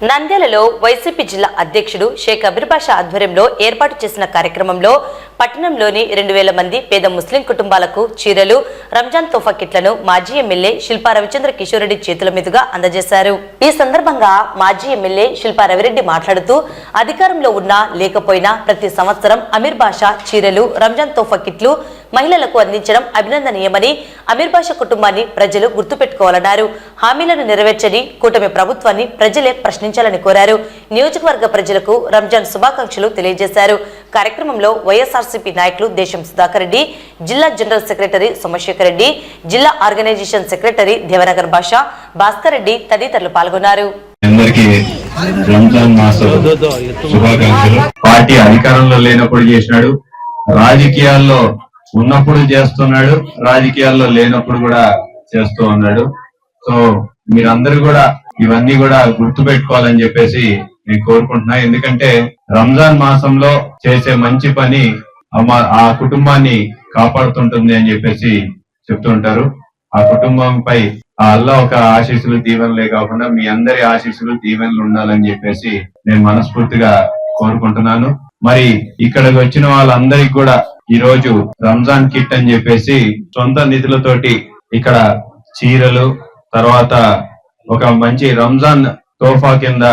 నంద్యాలలో వైసీపీ జిల్లా అధ్యక్షుడు షేక్ అబీర్ ఆధ్వర్యంలో ఏర్పాటు చేసిన కార్యక్రమంలో పట్టణంలోని రెండు వేల మంది పేద ముస్లిం కుటుంబాలకు చీరలు రంజాన్ తోఫా కిట్లను మాజీ ఎమ్మెల్యే శిల్పా రవిచంద్ర కిషోరెడ్డి చేతుల మీదుగా అందజేశారు. ఈ సందర్భంగా మాజీ ఎమ్మెల్యే శిల్పా రవిరెడ్డి మాట్లాడుతూ అధికారంలో ఉన్నా లేకపోయినా ప్రతి సంవత్సరం అమీర్ బాషా చీరలు రంజాన్ తోఫా కిట్లు మహిళలకు అందించడం అభినందనీయమని అమీర్ బాషా కుటుంబాన్ని ప్రజలు గుర్తుపెట్టుకోవాలన్నారు. హామీలను నెరవేర్చని కూటమి ప్రభుత్వాన్ని ప్రజలే ప్రశ్నించాలని కోరారు. నియోజకవర్గ ప్రజలకు రంజాన్ శుభాకాంక్షలు తెలియజేశారు. కార్యక్రమంలో వైఎస్ఆర్సీపీ నాయకులు దేశం సుధాకర్ రెడ్డి జిల్లా జనరల్ సెక్రటరీ సోమశేఖర్ రెడ్డి జిల్లా ఆర్గనైజేషన్ సెక్రటరీ దేవనగర్ భాష భాస్కర్ రెడ్డి తదితరులు పాల్గొన్నారు. రంజాన్ మాసం శుభాకాంక్షలు. పార్టీ అధికారంలో లేనప్పుడు చేసినాడు. రాజకీయాల్లో ఉన్నప్పుడు చేస్తున్నాడు రాజకీయాల్లో లేనప్పుడు కూడా చేస్తూ ఉన్నాడు. సో మీరందరూ కూడా ఇవన్నీ కూడా గుర్తు పెట్టుకోవాలని చెప్పేసి నేను కోరుకుంటున్నా. ఎందుకంటే రంజాన్ మాసంలో చేసే మంచి పని ఆ కుటుంబాన్ని కాపాడుతుంటుంది అని చెప్పేసి చెప్తుంటారు ఆ కుటుంబంపై అల్లా ఒక ఆశీస్సులు దీవెనలే కాకుండా మీ అందరి ఆశీస్సులు దీవెనలు ఉండాలని చెప్పేసి నేను మనస్ఫూర్తిగా కోరుకుంటున్నాను. మరి ఇక్కడికి వచ్చిన వాళ్ళందరికీ కూడా ఈ రోజు రంజాన్ కిట్ అని చెప్పేసి సొంత నిధులతోటి ఇక్కడ చీరలు తర్వాత ఒక మంచి రంజాన్ తోఫా కింద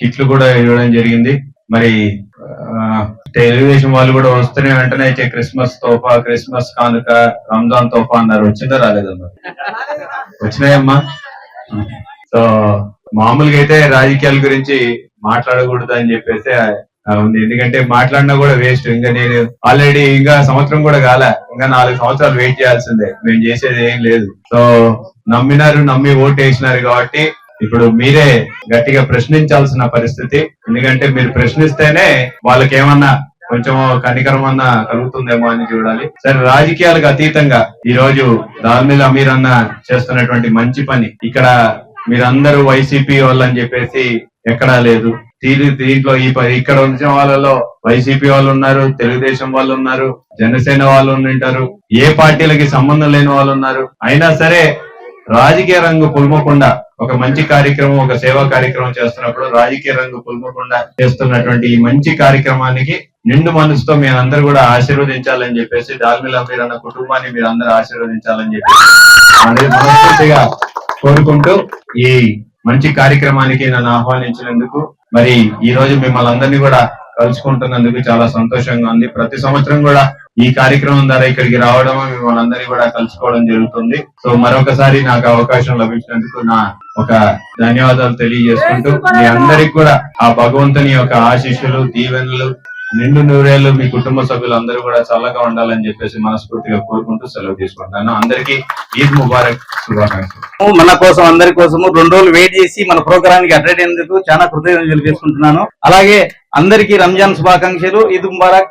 కిట్లు కూడా ఇవ్వడం జరిగింది. మరి ఆ, తెలుగుదేశం వాళ్ళు కూడా వస్తూనే వెంటనే అయితే క్రిస్మస్ తోఫా క్రిస్మస్ కానుక రంజాన్ తోఫా అన్నారు. వచ్చిందా రాలేదమ్మా వచ్చినాయమ్మా. సో మామూలుగా అయితే రాజకీయాల గురించి మాట్లాడకూడదు అని చెప్పేసి ఉంది ఎందుకంటే మాట్లాడినా కూడా వేస్ట్ ఇంకా నేను ఆల్రెడీ ఇంకా సంవత్సరం కూడా కాల. ఇంకా నాలుగు సంవత్సరాలు వెయిట్ చేయాల్సిందే. మేము చేసేది ఏం లేదు. సో నమ్మినారు నమ్మి ఓటు వేసినారు కాబట్టి ఇప్పుడు మీరే గట్టిగా ప్రశ్నించాల్సిన పరిస్థితి. ఎందుకంటే మీరు ప్రశ్నిస్తేనే వాళ్ళకి ఏమన్నా కొంచెం కనికరం అన్న కలుగుతుందేమో అని చూడాలి. సరే రాజకీయాలకు అతీతంగా ఈ రోజు దాల్మిల్ అమీర్ అన్న చేస్తున్నటువంటి మంచి పని. ఇక్కడ మీరందరూ వైసీపీ వాళ్ళని చెప్పేసి ఎక్కడా లేదు. దీంట్లో ఈ ఇక్కడ ఉంచిన వాళ్ళలో వైసీపీ వాళ్ళు ఉన్నారు తెలుగుదేశం వాళ్ళు ఉన్నారు జనసేన వాళ్ళు ఉంటారు ఏ పార్టీలకి సంబంధం లేని వాళ్ళు ఉన్నారు. అయినా సరే రాజకీయ రంగు పుల్మకుండా ఒక మంచి కార్యక్రమం ఒక సేవా కార్యక్రమం చేస్తున్నప్పుడు రాజకీయ రంగు పులుమకుండా చేస్తున్నటువంటి ఈ మంచి కార్యక్రమానికి నిండు మనసుతో మీరందరూ కూడా ఆశీర్వదించాలని చెప్పేసి దాల్మిలా మీరు అన్న కుటుంబాన్ని మీరు అందరూ ఆశీర్వదించాలని చెప్పి మనస్ఫూర్తిగా కోరుకుంటూ ఈ మంచి కార్యక్రమానికి నన్ను ఆహ్వానించినందుకు మరి ఈ రోజు మిమ్మల్ని అందరినీ కూడా కలుసుకుంటున్నందుకు చాలా సంతోషంగా ఉంది. ప్రతి సంవత్సరం కూడా ఈ కార్యక్రమం ద్వారా ఇక్కడికి రావడం మిమ్మల్ని అందరినీ కూడా కలుసుకోవడం జరుగుతుంది. సో మరొకసారి నాకు అవకాశం లభించినందుకు నా ఒక ధన్యవాదాలు తెలియజేసుకుంటూ మీ అందరికి కూడా ఆ భగవంతుని యొక్క ఆశీస్సులు దీవెనలు నిండు నూరేళ్ళు మీ కుటుంబ సభ్యులందరూ కూడా చల్లగా ఉండాలని చెప్పేసి మనస్ఫూర్తిగా కోరుకుంటూ సెలవు తీసుకుంటాను అందరికీ ఈద్ ముబారక్ శుభాకాంక్షలు. మన కోసం అందరి కోసము రెండు రోజులు వెయిట్ చేసి మన ప్రోగ్రామ్కి అటెండ్ అయ్యేందుకు చాలా కృతజ్ఞతలు తెలియజేసుకుంటున్నాను అలాగే అందరికీ రంజాన్ శుభాకాంక్షలు. ఈద్ ముబారక్.